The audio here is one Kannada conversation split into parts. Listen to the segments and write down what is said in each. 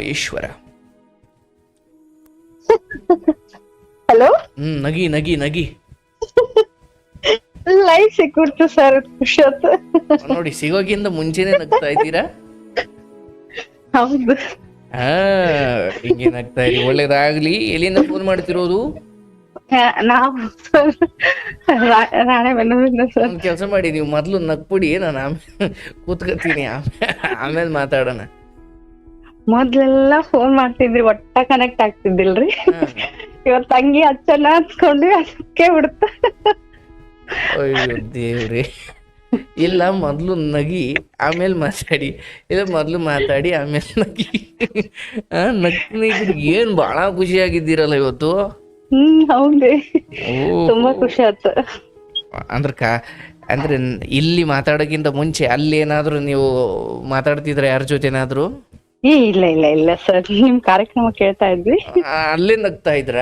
ಈಶ್ವರ. ಹಲೋ? ಹ್ಮ್ ನಗಿ ನಗಿ ನಗಿ. ಲೈಫ್ ಸಿಕ್ಕಿಡ್ತು ಸರ್ ಖುಷಿ ನೋಡಿ ಸಿಗೋಗಿಂದ ಮುಂಚೆನೆ ನಗ್ತಾ ಇದ್ದೀರಾ? ಹೌದು. ಹಾ ಹಿಂಗೆ ನಗ್ತಾ ಇರಿ. ಒಳ್ಳೇದಾಗ್ಲಿ. ಎಲ್ಲಿಂದ ಫೋನ್ ಮಾಡ್ತಿರೋದು? ನಾವು ಸರ್ ರಾ- ರಾಣೆಬೆನ್ನೂರಿಂದ ಸರ್. ಕೆಲಸ ಮಾಡಿ ನೀವು ಮೊದ್ಲು ನಗ್ಬಿಡಿ. ನಾನು ಆಮೇಲೆ ಕೂತ್ಕೊತೀನಿ ಆಮೇಲೆ ಮಾತಾಡೋಣ. ಮೊದ್ಲೆಲ್ಲ ಫೋನ್ ಮಾಡ್ತಿದ್ರಿ ಒಟ್ಟ ಕನೆಕ್ಟ್ ಆಗ್ತಿದ್ದಿಲ್ರಿ. ಇವತ್ ತಂಗಿ ಹಚ್ಚನ ಅಂದ್ಕೊಂಡ್ವಿ ಅದಕ್ಕೆ ಬಿಡ್ತ ಅಯ್ಯೋ ದೇವ್ರಿ. ಇಲ್ಲ ಮೊದ್ಲು ನಗಿ ಆಮೇಲೆ ಮಾತಾಡಿ. ಇಲ್ಲ ಮೊದ್ಲು ಮಾತಾಡಿ ಆಮೇಲೆ ನಗಿ. ಆ, ನಗ್ನಿದ್ರೆ ಏನ್ ಬಹಳ ಖುಷಿಯಾಗಿದ್ದೀರಲ್ಲ ಇವತ್ತು? ಹ್ಮ್ ಹೌದ್ರಿ ತುಂಬಾ ಖುಷಿ ಆತ ಅಂದ್ರ ಕಾ ಅಂದ್ರೆ ಇಲ್ಲಿ ಮಾತಾಡೋಕ್ಕಿಂತ ಮುಂಚೆ ಅಲ್ಲಿ ಏನಾದ್ರು ನೀವು ಮಾತಾಡ್ತಿದ್ರೆ ಯಾರ ಜೊತೆನಾದ್ರು? ಏ ಇಲ್ಲ ಇಲ್ಲ ಇಲ್ಲ ಸರ್ ನಿಮ್ ಕಾರ್ಯಕ್ರಮ ಕೇಳ್ತಾ ಇದ್ವಿ. ಆ, ಅಲ್ಲೇ ನಗ್ತಾ ಇದ್ರ?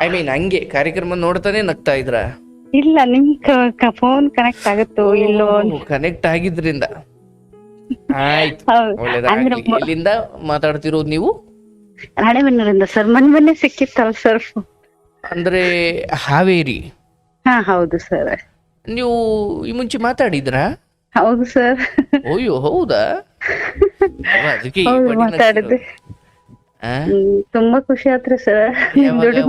ಐ ಮೀನ್ ಹಂಗೆ ಕಾರ್ಯಕ್ರಮ ನೋಡ್ತಾನೆ ನಗ್ತಾ ಇದ್ರ? ಇಲ್ಲ ನಿಮ್ ಫೋನ್ ಕನೆಕ್ಟ್ ಆಗುತ್ತೋ ಇಲ್ಲೋ ಅಂತ. ಕನೆಕ್ಟ್ ಆಗಿದ್ರಿಂದ. ಆಯ್ತು ಹೌದು. ಒಳ್ಳೇದಾಗ್ಲಿ. ಅಂದ್ರೆ ಮ- ಎಲ್ಲಿಂದ ಮಾತಾಡ್ತಿರೋದು ನೀವು? ಸರ್ ಮನ್ ಮೊನ್ನೆ ಸಿಕ್ಕಿತ್ತಲ್ಲ ಸರ್ ಅಂದ್ರೆ ಅಂದ್ರೆ ಹಾವೇರಿ. ಹಾ ಹೌದು ಸರ್ ನೀವು ಈ ಮುಂಚೆ ಮಾತಾಡಿದ್ರ? ಹೌದು ಸರ್ ಅಯ್ಯೋ ಹೌದಾ? ಆ? ತುಂಬಾ ಖುಷಿ ಆತ್ರಿ ಸರ್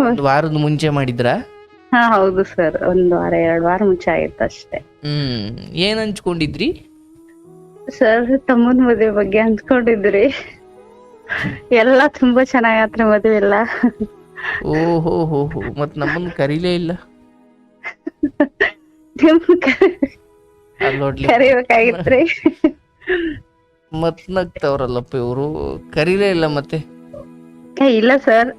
ಒಂದ್ ವಾರದ ಮುಂಚೆ ಮಾಡಿದ್ರ? ಹಾ ಹೌದು ಸರ್ ಒಂದ್ ವಾರ ಎರಡ್ ವಾರ ಮುಂಚೆ ಆಗಿತ್ತು ಅಷ್ಟೇ. ಹ್ಮ್ ಏನ್ ಹಂಚ್ಕೊಂಡಿದ್ರಿ? ಸರ್ ತಮ್ಮನ್ ಮದುವೆ ಬಗ್ಗೆ ಹಂಚ್ಕೊಂಡಿದ್ರಿ. ಎಲ್ಲ ತುಂಬಾ ಚೆನ್ನಾಗಾತ್ರಿ ಮದುವೆ ಎಲ್ಲ. ಓಹೋ ಹೋ ಹೋ ಮತ್ ನಮ್ಮನ್ನ ಕರೀಲೇ ಇಲ್ಲ. ಕರಿಬೇಕಾಗಿತ್ರಿ. ಮತ್ ನಗ್ತಾವ್ರಲ್ಲಪ್ಪ ಇವರು? ಕರೀಲೇ ಇಲ್ಲ ಮತ್ತೆ? ಇಲ್ಲ ಸರ್.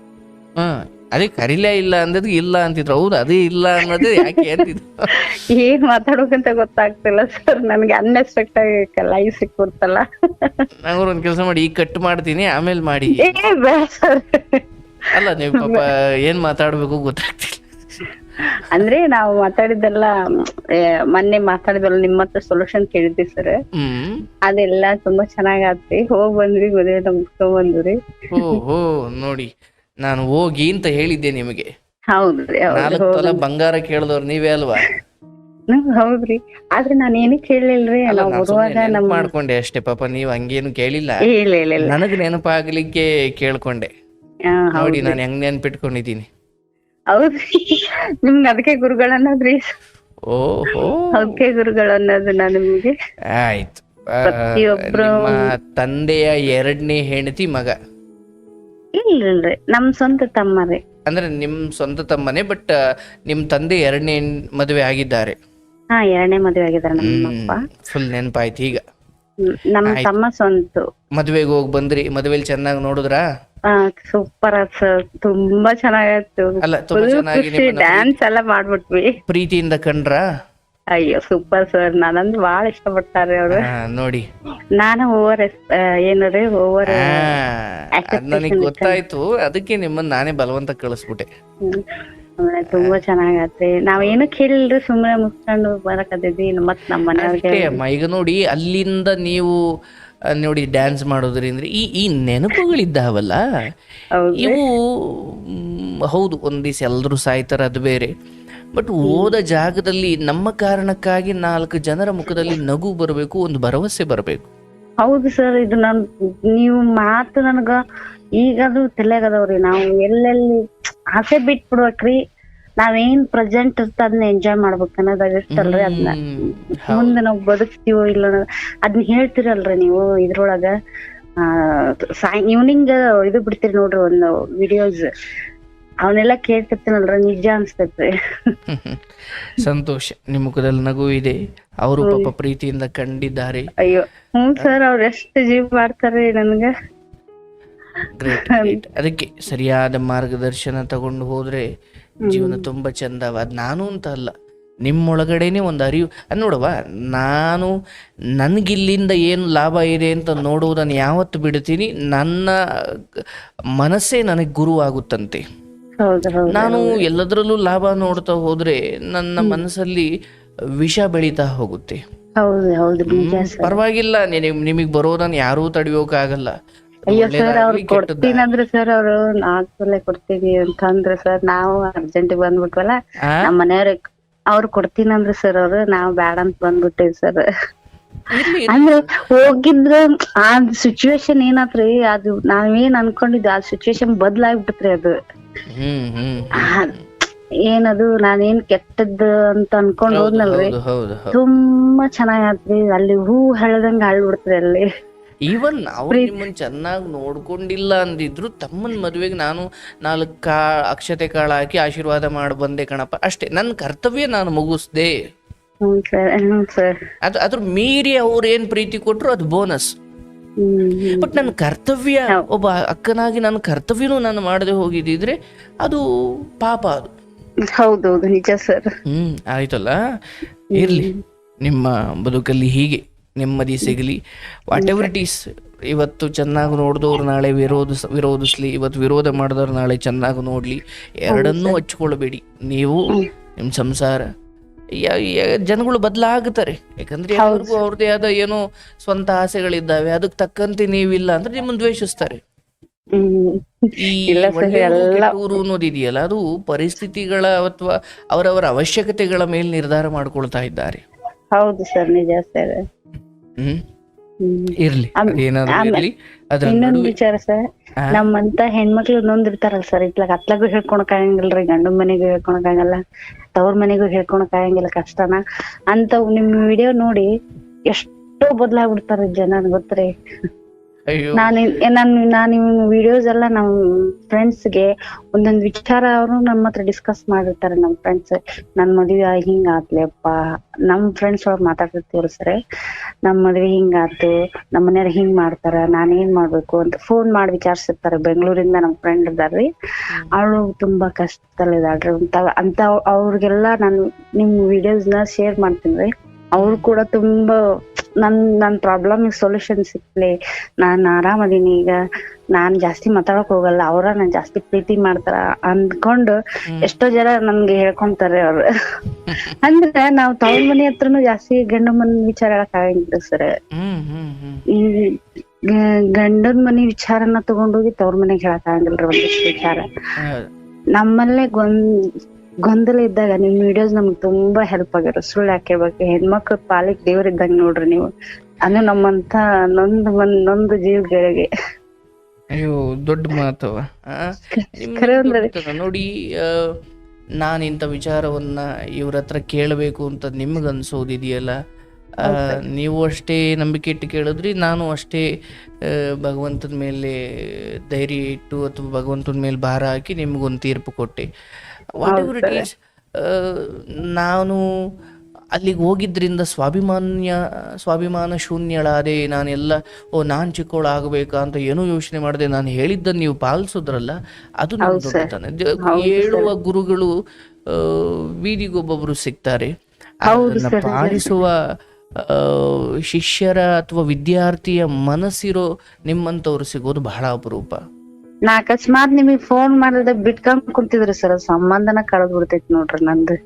ಹಾ ಅದೇ ಕರೀಲೇ ಇಲ್ಲ ಅಂದದ್ ಇಲ್ಲ ಅಂತಿದ್ರು. ಹೌದು ಅದೇ ಇಲ್ಲ ಅನ್ನೋದೇ ಯಾಕೆ ಅಂತಿದ್ರು? ಏನ್ ಮಾತಾಡೋಕಂತ ಗೊತ್ತಾಗ್ತಿಲ್ಲ ಸರ್. ನನ್ಗೆ ಅನ್ಎಕ್ಸ್ಪೆಕ್ಟ್ ಆಗಿ ಲೈವ್ ಸಿಕ್ಬಿಡ್ತಲ್ಲ. ನಂಗವ್ರು ಒಂದ್ ಕೆಲಸ ಮಾಡಿ ಈಗ ಕಟ್ ಮಾಡ್ತೀನಿ ಆಮೇಲೆ ಮಾಡಿ. ಏ ಬೇಡ ಸರ್. ಅಲ್ಲ ನೀವು ಪಾಪ ಏನ್ ಮಾತಾಡ್ಬೇಕು ಗೊತ್ತಾಗ್ತಿಲ್ಲ. ಅಂದ್ರೆ ನಾವು ಮಾತಾಡಿದ್ದೆಲ್ಲ ಮೊನ್ನೆ ಮಾತಾಡಿದಲ್ಲ ನಿಮ್ಮ ಹತ್ರ ಸೊಲ್ಯೂಷನ್ ಕೇಳಿದ್ವಿ ಸರ್ ಅದೆಲ್ಲ ತುಂಬಾ ಚೆನ್ನಾಗಿ ಹೋಗ್ ಬಂದ್ರಿ ಮದುವೆ ಮುಗಿಸ್ಕೊಂಡ್ ಬಂದ್ರಿ. ಓಹೋ ನೋಡಿ ನಾನು ಹೋಗಿ ಅಂತ ಹೇಳಿದ್ದೆ ನಿಮಗೆ. ಹೌದ್ರಿ ನಾಲ್ಕು ಬಂಗಾರ ಕೇಳಿದವ್ರು ನೀವೇ ಅಲ್ವಾ? ಹೌದ್ರಿ. ಆದ್ರೆ ನಾನು ಏನು ಕೇಳಿಲ್ರಿ ಮಾಡ್ಕೊಂಡೆ ಅಷ್ಟೇ ಪಾಪ ನೀವ್ ಹಂಗೇನು ಕೇಳಿಲ್ಲ. ನನಗ್ ನೆನಪಾಗ್ಲಿಕ್ಕೆ ಕೇಳ್ಕೊಂಡೆ. ನೋಡಿ ನಾನು ಹೆಂಗ್ ನೆನ್ಪಿಟ್ಕೊಂಡಿದ್ದೀನಿ. ಹೌದ್ರಿ ನಿಮ್ಗೆ ಅದಕ್ಕೆ ಗುರುಗಳನ್ನೋದ್ರಿ? ಓಹೋ. ಅದಕ್ಕೆ ಗುರುಗಳನ್ನೋದು ನಾ ನಿಮ್ಗೆ? ಆಯ್ತು. ಆ, ಪ್ರತಿಯೊಬ್ರು- ನಿಮ್ಮ ತಂದೆಯ ಎರಡನೇ ಹೆಂಡತಿ ಮಗ? ಇಲ್ರಿ ನಮ್ ಸ್ವಂತ ತಮ್ಮ ರೀ. ಅಂದ್ರೆ ನಿಮ್ ಸ್ವಂತ ತಮ್ಮನೆ ಬಟ್ ನಿಮ್ ತಂದೆ ಎರಡನೇ ಮದುವೆ ಆಗಿದ್ದಾರೆ. ಹಾ ಎರಡನೇ ಮದುವೆ ಆಗಿದಾರ ನಮ್ಮಪ್ಪ ಫುಲ್ ನೆನಪಾಯ್ತು ಈಗ. ಹ್ಮ್, ನಮ್ ತಮ್ಮ ಸ್ವಂತ. ಮದುವೆಗೆ ಹೋಗಿ ಬಂದ್ರಿ ಮದುವೆಲಿ ಚೆನ್ನಾಗಿ ನೋಡಿದ್ರಾ? ಸೂಪರ್ ಸರ್ ತುಂಬಾ ಚೆನ್ನಾಗಾಯ್ತು. ಅಲ್ಲ ತುಂಬಾ ಚೆನ್ನಾಗಿ ಖುಷಿ ಡ್ಯಾನ್ಸ್ ಎಲ್ಲ ಮಾಡ್ಬಿಟ್ವಿ. ಪ್ರೀತಿಯಿಂದ ಕಂಡ್ರ? ಅಯ್ಯೋ ಸೂಪರ್ ಸರ್ ನಾನಂದ್ ಬಾಳ ಇಷ್ಟಪಡ್ತಾರೆ ಅವರು. ನೋಡಿ. ನಾನು ಓವರ್ ಏನಂದ್ರೆ ಓವರ್ ನನಗೆ ಗೊತ್ತಾಯ್ತು. ಅದಕ್ಕೆ ನಿಮ್ಮನ್ನ ನಾನೇ ಬಲವಂತ ಕಳಿಸ್ಬಿಟ್ಟೆ. ತುಂಬಾ ಚೆನ್ನಾಗತ್ತೆ ನಾವ್ ಏನು ಕೇಳಿಲ್ರಿ ಸುಮ್ಮನೆ ಮುಗ್ಸ್ಕೊಂಡು ಬರಕತ್ತಿದ್ವಿ. ಮತ್ ನಮ್ಮ ಮನೆಯವ್ರಿಗೆ ಅಮ್ಮ ಈಗ ನೋಡಿ ಅಲ್ಲಿಂದ ನೀವು ನೋಡಿ ಡ್ಯಾನ್ಸ್ ಮಾಡೋದ್ರಿಂದ ಈ ಈ ನೆನಪುಗಳಿದ್ದಾವಲ್ಲ? ಇವು ಹೌದು ಒಂದ್ ದಿವಸ ಎಲ್ಲರೂ ಸಾಯ್ತಾರ ಅದು ಬೇರೆ. ಬಟ್ ಓದ ಜಾಗದಲ್ಲಿ ನಮ್ಮ ಕಾರಣಕ್ಕಾಗಿ ನಾಲ್ಕು ಜನರ ಮುಖದಲ್ಲಿ ನಗು ಬರಬೇಕು ಒಂದು ಭರವಸೆ ಬರಬೇಕು. ಹೌದು ಸರ್ ಇದು ನನ್ ನೀವು ಮಾತು ನನಗ ಈಗದು ತಲೆಗದವ್ರಿ ನಾವು ಎಲ್ಲೆಲ್ಲಿ ಆಸೆ ಬಿಟ್ಬಿಡ್ಬೇಕ್ರಿ. ನಾವೇನ್ ಪ್ರೆಸೆಂಟ್ ಇರ್ತ ಅದನ್ನ ಎಂಜಾಯ್ ಮಾಡ್ಬೇಕು ಅನ್ನೋದಾಗ ಇರ್ತಲ್ರಿ ಅದನ್ನ. ಮುಂದೆ ನಾವ್ ಬದುಕ್ತೀವೋ ಇಲ್ಲ ಅನ್ನೋದ್- ಅದನ್ನ ಹೇಳ್ತಿರಲ್ರಿ ನೀವು ಇದ್ರೊಳಗ. ಆ ಸಾಯ್ ಈವ್ನಿಂಗ್ ಇದು ಬಿಡ್ತೀರಿ ನೋಡ್ರಿ ಒಂದು ವಿಡಿಯೋಸ್ ಅವನ್ನೆಲ್ಲ ಕೇಳ್ತಿರ್ತೀನಲ್ರ ನಿಜ ಅನ್ಸ್ತೈತ್ರಿ. ಸಂತೋಷ. ನಿಮ್ಮ ಮುಖದಲ್ಲಿ ನಗು ಇದೆ. ಅವರು ಪಾಪ ಪ್ರೀತಿಯಿಂದ ಕಂಡಿದ್ದಾರೆ. ಅಯ್ಯೋ ಹ್ಞೂ ಸರ್ ಅವ್ರ ಎಷ್ಟು ಜೀವ ಮಾಡ್ತಾರೆ ನನ್ಗ. ಅದಕ್ಕೆ ಸರಿಯಾದ ಮಾರ್ಗದರ್ಶನ ತಗೊಂಡು ಹೋದ್ರೆ ಜೀವನ ತುಂಬಾ ಚಂದವ. ಅದ್ ನಾನು ಅಂತ ಅಲ್ಲ. ನಿಮ್ಮೊಳಗಡೆನೆ ಒಂದು ಅರಿವು. ಅದ್ ನೋಡುವ ನಾನು ನನಗಿಲ್ಲಿಂದ ಏನು ಲಾಭ ಇದೆ ಅಂತ ನೋಡುವುದನ್ನು ಯಾವತ್ತು ಬಿಡ್ತೀನಿ ನನ್ನ ಮನಸ್ಸೇ ನನಗೆ ಗುರು ಆಗುತ್ತಂತೆ ನಾನು ಎಲ್ಲದರಲ್ಲೂ ಲಾಭ ನೋಡ್ತಾ ಹೋದ್ರೆ ನನ್ನ ಮನಸ್ಸಲ್ಲಿ ವಿಷ ಬೆಳೀತಾ ಹೋಗುತ್ತೆ. ಪರವಾಗಿಲ್ಲ. ನಿಮಗೆ ಬರೋದನ್ನ ಯಾರೂ ತಡೆಯೋಕ್ಕಾಗಲ್ಲ ಅಯ್ಯೋ ಸರ್ ಅವ್ರು ಕೊಡ್ತೀನಿ ಅಂದ್ರೆ ಸರ್ ಅವ್ರು ನಾಲ್ಕು ತೊಲೆ ಕೊಡ್ತೀನಿ ಅಂತ ಅಂದ್ರೆ ಸರ್ ನಾವು ಅರ್ಜೆಂಟ್ ಬಂದ್ಬಿಟ್ವಲ್ಲ? ನಮ್ಮ ಮನೆಯವ್ರ ಅವ್ರು ಕೊಡ್ತೀನಂದ್ರೆ ಸರ್ ಅವ್ರು ನಾವ್ ಬ್ಯಾಡ ಅಂತ ಬಂದ್ಬಿಟ್ಟೇವಿ ಸರ್. ಅಂದ್ರೆ ಹೋಗಿದ್ರೆ ಆ ಸಿಚುವೇಶನ್ ಏನಾತ್ರಿ ಅದು ನಾವೇನ್ ಅನ್ಕೊಂಡಿದ್ವಿ ಆ ಸಿಚುವೇಶನ್ ಬದ್ಲಾಗ್ಬಿಟ್ರಿ ಅದು. ಏನದು ನಾನೇನ್ ಕೆಟ್ಟದ್ ಅಂತ ಅನ್ಕೊಂಡ್ ಹೌದು ಹೋದ್ನಲ್ರಿ. ಹೌದು ಹೌದು ಹೌದು. ತುಂಬಾ ಚೆನ್ನಾಗಾತ್ರಿ ಅಲ್ಲಿ ಹೂ ಹಳದಂಗ ಹಳ್ಬಿಡ್ತ್ರಿ ಅಲ್ಲಿ. ಈವನ್ ಅವ್ರು ನಿಮ್ಮನ್ನ ಚೆನ್ನಾಗಿ ನೋಡ್ಕೊಂಡಿಲ್ಲ ಅಂದಿದ್ರು ತಮ್ಮನ ಮದುವೆಗೆ ನಾನು ನಾಲ್ಕು ಕಾ ಅಕ್ಷತೆ ಕಾಳ ಹಾಕಿ ಆಶೀರ್ವಾದ ಮಾಡಿ ಬಂದೆ ಕಣಪ್ಪ. ಅಷ್ಟೇ ನನ್ನ ಕರ್ತವ್ಯ ನಾನು ಮುಗಿಸ್ದೆ. ಅದು ಅದ್ರ ಮೀರಿ ಅವ್ರು ಏನ್ ಪ್ರೀತಿ ಕೊಟ್ರು ಅದು ಬೋನಸ್. ಬಟ್ ನನ್ನ ಕರ್ತವ್ಯ ಒಬ್ಬ ಅಕ್ಕನಾಗಿ ನನ್ನ ಕರ್ತವ್ಯನೂ ನಾನು ಮಾಡದೆ ಹೋಗಿದ್ದಿದ್ರೆ ಅದು ಪಾಪ ಅದು. ಹೌದೌದು ನಿಜ ಸರ್. ಹ್ಮ್ ಆಯ್ತಲ್ಲ? ಇರ್ಲಿ ನಿಮ್ಮ ಬದುಕಲ್ಲಿ ಹೀಗೆ. ನೆಮ್ಮದಿ ಸಿಗಲಿ. ವಾಟ್ ಎವರ್ ಇಟ್ ಈಸ್ ಇವತ್ತು ಚೆನ್ನಾಗಿ ನೋಡಿದವ್ರು ನಾಳೆ ವಿರೋಧ ವಿರೋಧಿಸ್ಲಿ ಇವತ್ತು ವಿರೋಧ ಮಾಡಿದವ್ರು ನಾಳೆ ಚೆನ್ನಾಗಿ ನೋಡಲಿ. ಎರಡನ್ನೂ ಹಚ್ಕೊಳ್ಬೇಡಿ. ನೀವು ನಿಮ್ಮ ಸಂಸಾರ ಜನಗಳು ಬದಲಾಗುತ್ತಾರೆ ಯಾಕಂದ್ರೆ ಅವ್ರಿಗೂ ಅವ್ರದೇ ಆದ ಏನೋ ಸ್ವಂತ ಆಸೆಗಳಿದ್ದಾವೆ. ಅದಕ್ಕೆ ತಕ್ಕಂತೆ ನೀವಿಲ್ಲ ಅಂದ್ರೆ ನಿಮ್ಮನ್ನು ದ್ವೇಷಿಸ್ತಾರೆ. ಅನ್ನೋದಿದೆಯಲ್ಲ ಅದು ಪರಿಸ್ಥಿತಿಗಳ ಅಥವಾ ಅವರವರ ಅವಶ್ಯಕತೆಗಳ ಮೇಲೆ ನಿರ್ಧಾರ ಮಾಡ್ಕೊಳ್ತಾ ಇದ್ದಾರೆ. ಹೌದು ಸರ್ ನಿಜ ಸರ್. ಇರ್ಲಿ ಅದ್ರ ಇನ್ನೊಂದ್ ವಿಚಾರ ಸರ್ ನಮ್ಮಂತ ಹೆಣ್ಮಕ್ಳು ನೊಂದಿರ್ತಾರಲ್ಲ ಸರ್ ಇತ್ಲಾಗ ಅತ್ಲಾಗೂ ಹೇಳ್ಕೊಳಕ್ ಆಗಂಗಿಲ್ರಿ ಗಂಡನ ಮನೆಗೂ ಹೇಳ್ಕೊಳಕ್ ಆಗಲ್ಲ ತವ್ರ ಮನೆಗೂ ಹೇಳ್ಕೊಳಕ್ ಆಗಂಗಿಲ್ಲ ಕಷ್ಟನ. ಅಂತ ನಿಮ್ ವಿಡಿಯೋ ನೋಡಿ ಎಷ್ಟೋ ಬದ್ಲಾಗ್ಬಿಡ್ತಾರ ಜನ ಗೊತ್ತ್ರಿ. ನಾನು ನಾನು ನಾನು ವಿಡಿಯೋಸ್ ಎಲ್ಲ ನಮ್ ಫ್ರೆಂಡ್ಸ್ಗೆ ಒಂದೊಂದ್ ವಿಚಾರ ಅವರು ನಮ್ಮ ಹತ್ರ ಡಿಸ್ಕಸ್ ಮಾಡಿರ್ತಾರೆ ನಮ್ ಫ್ರೆಂಡ್ಸ್ ನನ್ ಮದ್ವೆ ಹಿಂಗ ಆತ್ಲೆಪ್ಪ ನಮ್ ಫ್ರೆಂಡ್ಸ್ ಒಳಗ್ ಮಾತಾಡ್ತಿರ್ತೀವ್ರಿ ಸರ್ ನಮ್ ಮದ್ವೆ ಹಿಂಗ್ ಆತು ನಮ್ ಮನ್ಯಾರ ಹಿಂಗ್ ಮಾಡ್ತಾರ ನಾನ್ ಏನ್ ಮಾಡ್ಬೇಕು ಅಂತ ಫೋನ್ ಮಾಡಿ ವಿಚಾರಿಸಿರ್ತಾರೆ ಬೆಂಗಳೂರಿಂದ ನಮ್ ಫ್ರೆಂಡ್ ಇದಾರ್ರಿ ಅವಳು ತುಂಬಾ ಕಷ್ಟದಲ್ಲಿದಾಳ್ರಿ ಅಂತ ಅಂತ ಅವ್ರಿಗೆಲ್ಲ ನಾನು ನಿಮ್ ವಿಡಿಯೋಸ್ನ ಶೇರ್ ಮಾಡ್ತೀನಿ ಅವ್ರು ಕೂಡ ತುಂಬಾ ನನ್ ನನ್ ಪ್ರಾಬ್ಲಮ್ ಸೊಲ್ಯೂಷನ್ ಸಿಕ್ಲಿ ನಾನ್ ಆರಾಮದೀನಿ ಈಗ. ನಾನ್ ಜಾಸ್ತಿ ಮಾತಾಡಕ್ ಹೋಗಲ್ಲ. ಅವ್ರ ನನ್ ಜಾಸ್ತಿ ಪ್ರೀತಿ ಮಾಡ್ತಾರ ಅಂದ್ಕೊಂಡು ಎಷ್ಟೋ ಜನ ನನ್ಗೆ ಹೇಳ್ಕೊಂತಾರೆ ಅವ್ರ. ಅಂದ್ರೆ ನಾವ್ ತವ್ರ ಮನೆ ಹತ್ರನು ಜಾಸ್ತಿ ಗಂಡ ಮನೆ ವಿಚಾರ ಹೇಳಕ್ ಆಗಂಗಿಲ್ಲ ಸರ್. ಈ ಗಂಡನ್ ಮನಿ ವಿಚಾರನ ತಗೊಂಡೋಗಿ ತವ್ರ ಮನೆಗ್ ಹೇಳಕ್ ಆಗಂಗಿಲ್ರಿ ಒಂದಿಷ್ಟು ವಿಚಾರ. ನಮ್ಮಲ್ಲೇ ಗೊಂದ್ ಗೊಂದಲ ಇದ್ದಾಗ ನಿಮ್ ವಿಡಿಯೋಸ್ ನಮ್ಗೆ ತುಂಬಾ ಹೆಲ್ಪ್ ಆಗ್ಯಾರ ಸುಳ್ಳು ಹಾಕಿರ್ಬೇಕು ಹೆಣ್ಮಕ್ಳ ಪಾಲಿಗೆ ದೇವ್ರ ಇದ್ದಂಗ ನೋಡ್ರಿ ನೀವು. ಅಂದ್ರೆ ನಮ್ಮಂತ ನೊಂದ್ ಒಂದ್ ನೊಂದು ಜೀವಗಳಿಗೆ. ಅಯ್ಯೋ ದೊಡ್ಡ ಮಾತವ ನೋಡಿ ನಾನು ಇಂಥ ವಿಚಾರವನ್ನ ಇವ್ರ ಹತ್ರ ಕೇಳಬೇಕು ಅಂತ ನಿಮ್ಗೆ ಅನ್ಸೋದಿದೆಯಲ್ಲ? ನೀವು ಅಷ್ಟೇ ನಂಬಿಕೆ ಇಟ್ಟು ಕೇಳಿದ್ರಿ ನಾನು ಅಷ್ಟೇ ಭಗವಂತನ ಮೇಲೆ ಧೈರ್ಯ ಇಟ್ಟು ಅಥವಾ ಭಗವಂತನ ಮೇಲೆ ಭಾರ ಹಾಕಿ ನಿಮ್ಗೊಂದು ತೀರ್ಪು ಕೊಟ್ಟೆ. ವಾಟ್ ಎವರ್ ಇಟ್ ಈಸ್ ನಾನು ಅಲ್ಲಿಗೆ ಹೋಗಿದ್ರಿಂದ ಸ್ವಾಭಿಮಾನ್ಯ ಸ್ವಾಭಿಮಾನ ಶೂನ್ಯಳಾದೆ ನಾನೆಲ್ಲ ಓ ನಾನು ಚಿಕ್ಕವಳಾಗಬೇಕಾ ಅಂತ ಏನೂ ಯೋಚನೆ ಮಾಡದೆ. ನಾನು ಹೇಳಿದ್ದನ್ನು ನೀವು ಪಾಲಿಸೋದ್ರಲ್ಲ ಅದು ನಾನು ದೊಡ್ಡತನ. ಹೇಳುವ ಗುರುಗಳು ಬೀದಿಗೊಬ್ಬೊಬ್ಬರು ಸಿಗ್ತಾರೆ ಅದನ್ನು ಪಾಲಿಸುವ ಶಿಷ್ಯರ ಅಥವಾ ವಿದ್ಯಾರ್ಥಿಯ ಮನಸ್ಸಿರೋ ನಿಮ್ಮಂಥವ್ರು ಸಿಗೋದು ಬಹಳ ಅಪರೂಪ. ನಾ ಅಕಸ್ಮಾತ್ ನಿಮಗ್ ಫೋನ್ ಮಾಡಿದ್ರೆ ಬಿಟ್ಕೊಂಡ್ ಕುಂತಿದ್ರಿ ಸರ್ ಸಂಬಂಧನ ಕಳೆದ್ ಬಿಡ್ತೈತಿ ನೋಡ್ರಿ ನಂದು.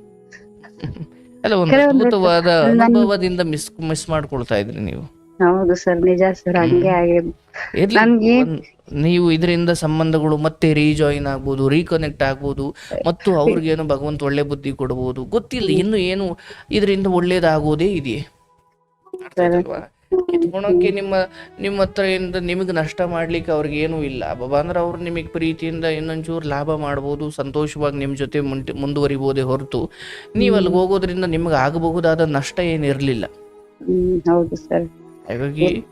ಅಲ್ಲ ಒಂದು ಅದ್ಭುತವಾದ ಅನುಭವದಿಂದ ಮಿಸ್ ಮಿಸ್ ಮಾಡ್ಕೊಳ್ತಾ ಇದ್ರಿ ನೀವು. ಹೌದು ಸರ್ ನಿಜ ಸರ್ ಹಂಗೆ ಆಗಿದೆ. ಇರ್ಲಿ, ನನ್ಗೆ ಒಂದ್- ನೀವು ಇದರಿಂದ ಸಂಬಂಧಗಳು ಮತ್ತೆ ರೀಜಾಯಿನ್ ಆಗ್ಬೋದು ರೀಕನೆಕ್ಟ್ ಆಗ್ಬೋದು ಮತ್ತು ಅವ್ರಿಗೇನು ಭಗವಂತ ಒಳ್ಳೆ ಬುದ್ಧಿ ಕೊಡಬಹುದು ಗೊತ್ತಿಲ್ಲ ಇನ್ನು ಏನು ಇದರಿಂದ ಒಳ್ಳೇದಾಗೋದೇ ಇದೆಯೇ? ಅರ್ಥ ಆಯ್ತಲ್ವಾ? ಕಿತ್ಕೊಳಕ್ಕೆ ನಿಮ್ಮ ನಿಮ್ಮ ಹತ್ರ ಇಂದ ನಿಮಗೆ ನಷ್ಟ ಮಾಡ್ಲಿಕ್ಕೆ ಅವ್ರಿಗೆ ಏನೂ ಇಲ್ಲ. ಬಾಬಾ ಅಂದ್ರೆ ಅವ್ರು ನಿಮಗೆ ಪ್ರೀತಿಯಿಂದ ಇನ್ನೊಂಚೂರು ಲಾಭ ಮಾಡ್ಬೋದು ಸಂತೋಷವಾಗಿ ನಿಮ್ಮ ಜೊತೆ ಮುಂಟೆ ಮುಂದುವರಿಬೋದೇ ಹೊರತು ನೀವು ಅಲ್ಲಿಗೆ ಹೋಗೋದ್ರಿಂದ ನಿಮ್ಗೆ ಆಗಬಹುದಾದ ನಷ್ಟ ಏನಿರಲಿಲ್ಲ ಹೌದು ಸರ್. ಹಾಗಾಗಿ ಆಯಿತು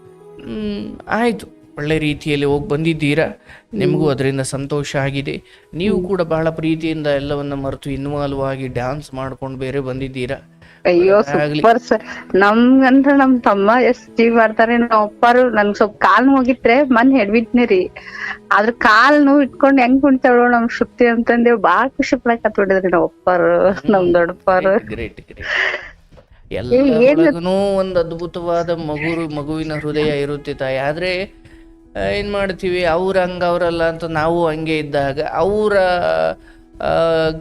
ಆಯ್ತು. ಒಳ್ಳೆ ರೀತಿಯಲ್ಲಿ ಹೋಗಿ ಬಂದಿದ್ದೀರಾ. ನಿಮಗೂ ಅದರಿಂದ ಸಂತೋಷ ಆಗಿದೆ. ನೀವು ಕೂಡ ಬಹಳ ಪ್ರೀತಿಯಿಂದ ಎಲ್ಲವನ್ನ ಮರೆತು ಇನ್ವಾಲ್ವ್ ಆಗಿ ಡ್ಯಾನ್ಸ್ ಮಾಡ್ಕೊಂಡು ಬೇರೆ ಬಂದಿದ್ದೀರಾ. ಅಯ್ಯೋ. ಸೂಪರ್ ಸರ್ ನಮ್ಗಂದ್ರ ನಮ್ ತಮ್ಮ ಎಷ್ಟ್ ಜೀವ್ ಮಾಡ್ತಾರೆ ನಮ್ಮ ಅಪ್ಪಾರು ನನ್ ಸ್ವಲ್ಪ ಕಾಲ್ ಹೋಗಿತ್ರೆ ಮನ್ ಹೆಡ್ಬಿಟ್ನಿ ರೀ. ಆದ್ರ ಕಾಲ್ ನೋವು ಇಟ್ಕೊಂಡ್ ಹೆಂಗ್ ಕುಣ್ತಾಳು ನಮ್ ಶುಕ್ತಿ ಅಂತಂದೇವ್ ಬಾಳ ಖುಷಿ ಪಡಕತ್ ಬಿಟ್ಟಿದ್ರಿ ನಮ್ಮ ಅಪ್ಪಾರು ನಮ್ ದೊಡ್ಡಪ್ಪಾರು ಗ್ರೇಟ್ ಗ್ರೇಟ್ ಎಲ್ಲದೂ ಒಂದು ಅದ್ಭುತವಾದ ಮಗು ಮಗುವಿನ ಹೃದಯ ಇರುತ್ತೆ ತಾಯಿ ಆದ್ರೆ ಏನ್ ಮಾಡ್ತೀವಿ ಅವ್ರ ಹಂಗ ಅವರಲ್ಲ ಅಂತ ನಾವು ಹಂಗೆ ಇದ್ದಾಗ ಅವರ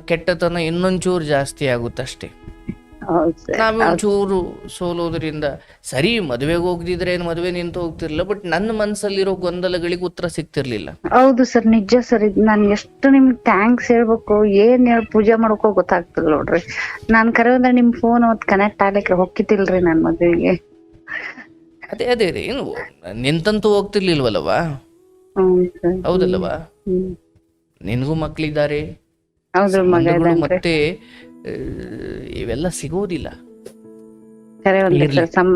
ಕೆಟ್ಟತನ ಇನ್ನೊಂಚೂರು ಜಾಸ್ತಿ ಆಗುತ್ತಷ್ಟೇ. ನಾವೇ ಒಂಚೂರು ಸೋಲೋದ್ರಿಂದ ಸರಿ ಮದುವೆಗೆ ಹೋಗ್ದಿದ್ರೆ ಏನು ಮದುವೆ ನಿಂತು ಹೋಗ್ತಿರ್ಲಿಲ್ಲ ಬಟ್ ನನ್ನ ಮನಸ್ಸಲ್ಲಿರೋ ಗೊಂದಲಗಳಿಗೆ ಉತ್ತರ ಸಿಗ್ತಿರ್ಲಿಲ್ಲ. ಹೌದು ಸರ್ ನಿಜ ಸರ್ ಇದು ನಾನು ಎಷ್ಟು ನಿಮ್ಗೆ ಥ್ಯಾಂಕ್ಸ್ ಹೇಳ್ಬೇಕು ಏನ್ ಹೇಳಿ ಪೂಜೆ ಮಾಡ್ಕೋ ಗೊತ್ತಾಗ್ತಿಲ್ಲ ನೋಡ್ರಿ. ನಾನ್ ಕರೆ ಅಂದ್ರೆ ನಿಮ್ ಫೋನ್ ಅವತ್ ಕನೆಕ್ಟ್ ಆಗ್ಲಿಕ್ಕೆ ಹೊಕ್ಕಿತಿಲ್ರಿ ನನ್ ಮದುವೆಗೆ. ಅದೇ ಅದೇ ಅದೇ ಏನು ನಿಂತಂತೂ ಹೋಗ್ತಿರ್ಲಿಲ್ವಲ್ಲವಾ ಹೌದಲ್ಲವಾ ನಿನ್ಗೂ ಮಗ ಮತ್ತೆ ಇವೆಲ್ಲ ಸಿಗೋದಿಲ್ಲ.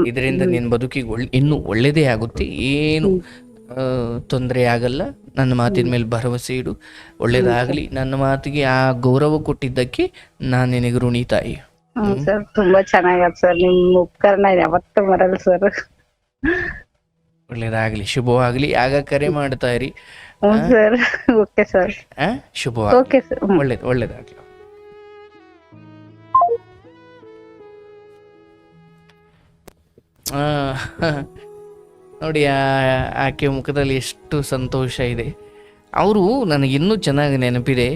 ಇದರಿಂದ ನಿನ್ನ ಬದುಕಿಗೆ ಒಳ್ಳೆ ಇನ್ನೂ ಒಳ್ಳೇದೇ ಆಗುತ್ತೆ. ಏನು ತೊಂದರೆ ಆಗಲ್ಲ. ನನ್ನ ಮಾತಿನ ಮೇಲೆ ಭರವಸೆ ಇಡು. ಒಳ್ಳೇದಾಗಲಿ. ನನ್ನ ಮಾತಿಗೆ ಆ ಗೌರವ ಕೊಟ್ಟಿದ್ದಕ್ಕೆ ನಾನು ನಿನಗೆ ಋಣಿ ತಾಯಿ. ಸರ್ ತುಂಬಾ ಚೆನ್ನಾಗತ್ ಸರ್. ನಿಮ್ಮ ಉಪಕರಣ ಯಾವತ್ತೂ ಮರಲ್ಲ ಸರ್. ಒಳ್ಳೇದಾಗ್ಲಿ. ಶುಭವಾಗಲಿ. ಆಗ ಕರೆ ಮಾಡ್ತಾ ಇರಿ. ಸರ್. Okay sir. ಆ? ಶುಭವಾಗಲಿ. ಒಳ್ಳೇದು ಒಳ್ಳೇದಾಗಲಿ. ನೋಡಿ ಆಕೆ ಮುಖದಲ್ಲಿ ಎಷ್ಟು ಸಂತೋಷ ಇದೆ. ಅವರು ನನಗಿನ್ನೂ ಚೆನ್ನಾಗಿ ನೆನಪಿದೆ.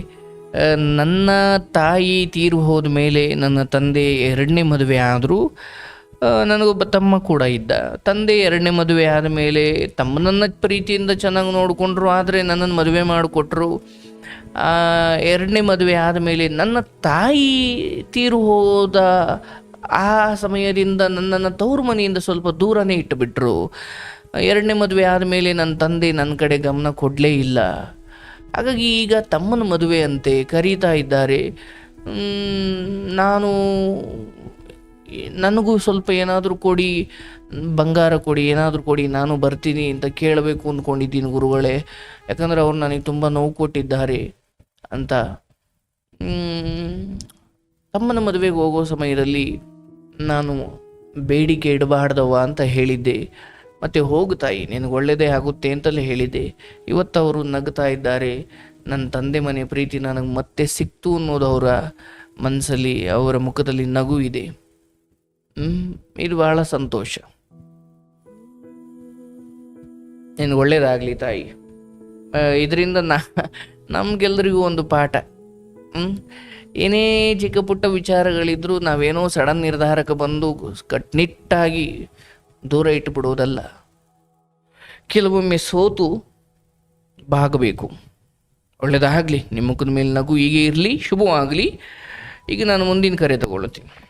ನನ್ನ ತಾಯಿ ತೀರು ಹೋದ ಮೇಲೆ ನನ್ನ ತಂದೆ ಎರಡನೇ ಮದುವೆ ಆದರೂ ನನಗೊಬ್ಬ ತಮ್ಮ ಕೂಡ ಇದ್ದ. ತಂದೆ ಎರಡನೇ ಮದುವೆ ಆದ ಮೇಲೆ ತಮ್ಮನನ್ನ ಪ್ರೀತಿಯಿಂದ ಚೆನ್ನಾಗಿ ನೋಡಿಕೊಂಡ್ರು, ಆದರೆ ನನ್ನನ್ನು ಮದುವೆ ಮಾಡಿಕೊಟ್ರು. ಎರಡನೇ ಮದುವೆ ಆದ ಮೇಲೆ ನನ್ನ ತಾಯಿ ತೀರು ಹೋದ ಆ ಸಮಯದಿಂದ ನನ್ನನ್ನು ತವರು ಮನೆಯಿಂದ ಸ್ವಲ್ಪ ದೂರನೇ ಇಟ್ಟುಬಿಟ್ರು. ಎರಡನೇ ಮದುವೆ ಆದಮೇಲೆ ನನ್ನ ತಂದೆ ನನ್ನ ಕಡೆ ಗಮನ ಕೊಡಲೇ ಇಲ್ಲ. ಹಾಗಾಗಿ ಈಗ ತಮ್ಮನ ಮದುವೆ ಅಂತೆ ಕರೀತಾ ಇದ್ದಾರೆ. ನಾನು ನನಗೂ ಸ್ವಲ್ಪ ಏನಾದರೂ ಕೊಡಿ, ಬಂಗಾರ ಕೊಡಿ, ಏನಾದರೂ ಕೊಡಿ, ನಾನು ಬರ್ತೀನಿ ಅಂತ ಕೇಳಬೇಕು ಅಂದ್ಕೊಂಡಿದ್ದೀನಿ ಗುರುಗಳೇ. ಯಾಕಂದರೆ ಅವ್ರು ನನಗೆ ತುಂಬ ನೋವು ಕೊಟ್ಟಿದ್ದಾರೆ ಅಂತ. ತಮ್ಮನ ಮದುವೆಗೆ ಹೋಗೋ ಸಮಯದಲ್ಲಿ ನಾನು ಬೇಡಿಕೆ ಇಡಬಾರ್ದವ ಅಂತ ಹೇಳಿದ್ದೆ. ಮತ್ತು ಹೋಗು ತಾಯಿ, ನಿನಗೆ ಒಳ್ಳೆಯದೇ ಆಗುತ್ತೆ ಅಂತಲೇ ಹೇಳಿದ್ದೆ. ಇವತ್ತು ಅವರು ನಗ್ತಾ ಇದ್ದಾರೆ. ನನ್ನ ತಂದೆ ಮನೆ ಪ್ರೀತಿ ನನಗೆ ಮತ್ತೆ ಸಿಕ್ತು ಅನ್ನೋದು ಅವರ ಮನಸ್ಸಲ್ಲಿ, ಅವರ ಮುಖದಲ್ಲಿ ನಗು ಇದೆ. ಇದು ಬಹಳ ಸಂತೋಷ. ನಿನಗೆ ಒಳ್ಳೇದಾಗಲಿ ತಾಯಿ. ಇದರಿಂದ ನಾ ನಮಗೆಲ್ಲರಿಗೂ ಒಂದು ಪಾಠ? ಏನೇ ಚಿಕ್ಕ ಪುಟ್ಟ ವಿಚಾರಗಳಿದ್ರೂ ನಾವೇನೋ ಸಡನ್ ನಿರ್ಧಾರಕ್ಕೆ ಬಂದು ಕಟ್ನಿಟ್ಟಾಗಿ ದೂರ ಇಟ್ಟುಬಿಡುವುದಲ್ಲ. ಕೆಲವೊಮ್ಮೆ ಸೋತು ಬಾಗಬೇಕು. ಒಳ್ಳೆಯದಾಗಲಿ ನಿಮ್ಮ ಮುಖದ ಮೇಲೆ ನಗು ಹೀಗೆ ಇರಲಿ, ಶುಭವಾಗಲಿ. ಈಗ ನಾನು ಮುಂದಿನ ಕರೆ ತಗೊಳ್ತೀನಿ